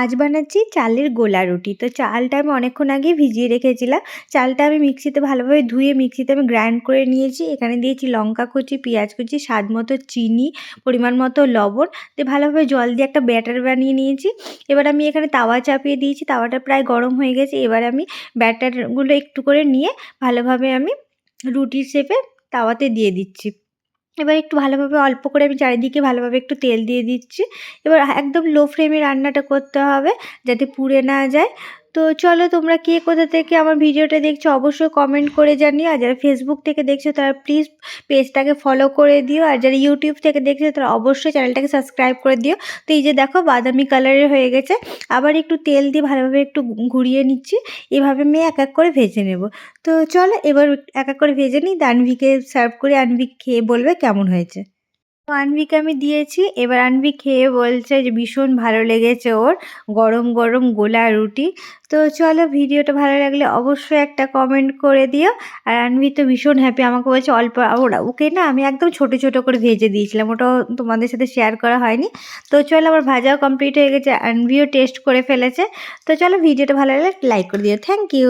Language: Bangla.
আজ বানাচ্ছি চালের গোলা রুটি। তো চালটা আমি অনেকক্ষণ আগে ভিজিয়ে রেখেছিলাম। চালটা আমি মিক্সিতে ভালোভাবে ধুয়ে মিক্সিতে আমি গ্রাইন্ড করে নিয়েছি। এখানে দিয়েছি লঙ্কা কুচি, পেঁয়াজ কুচি, স্বাদ মতো চিনি, পরিমাণ মতো লবণ। দিয়ে ভালোভাবে জল দিয়ে একটা ব্যাটার বানিয়ে নিয়েছি। এবার আমি এখানে তাওয়া চাপিয়ে দিয়েছি। তাওয়াটা প্রায় গরম হয়ে গেছে। এবার আমি ব্যাটারগুলো একটু করে নিয়ে ভালোভাবে আমি রুটির শেপে তাওয়াতে দিয়ে দিচ্ছি। এবার একটু ভালোভাবে অল্প করে আমি চারিদিকে ভালোভাবে একটু তেল দিয়ে দিচ্ছি। এবার একদম লো ফ্লেমে রান্নাটা করতে হবে যাতে পুড়ে না যায়। তো চলো তোমরা কে কোথা থেকে আমার ভিডিওটা দেখছ অবশ্যই কমেন্ট করে জানিও। আর যারা ফেসবুক থেকে দেখছ তারা প্লিজ পেজটাকে ফলো করে দিও। আর যারা ইউটিউব থেকে দেখছ তারা অবশ্যই চ্যানেলটাকে সাবস্ক্রাইব করে দিও। তো এই যে দেখো বাদামি কালারের হয়ে গেছে। আবার একটু তেল দিয়ে ভালোভাবে একটু ঘুরিয়ে নিচ্ছি। এভাবে আমি এক এক করে ভেজে নেব। তো চলো এবার এক এক করে ভেজে নিই। আনভিকে সার্ভ করে। আনভিক খেয়ে বলবে কেমন হয়েছে। তো আনভিকে আমি দিয়েছি। এবার আনভি খেয়ে বলছে যে ভীষণ ভালো লেগেছে ওর গরম গরম গোলা রুটি। তো চলো ভিডিওটা ভালো লাগলে অবশ্যই একটা কমেন্ট করে দিও। আর আনভি তো ভীষণ হ্যাপি আমাকে বলছে অল্প ওরা ওকে না আমি একদম ছোট ছোট করে ভেজে দিয়েছিলাম, ওটাও তোমাদের সাথে শেয়ার করা হয়নি। তো চলো আমার ভাজাও কমপ্লিট হয়ে গেছে, আনভিও টেস্ট করে ফেলেছে। তো চলো ভিডিওটা ভালো লাগলে লাইক করে দিও। Thank you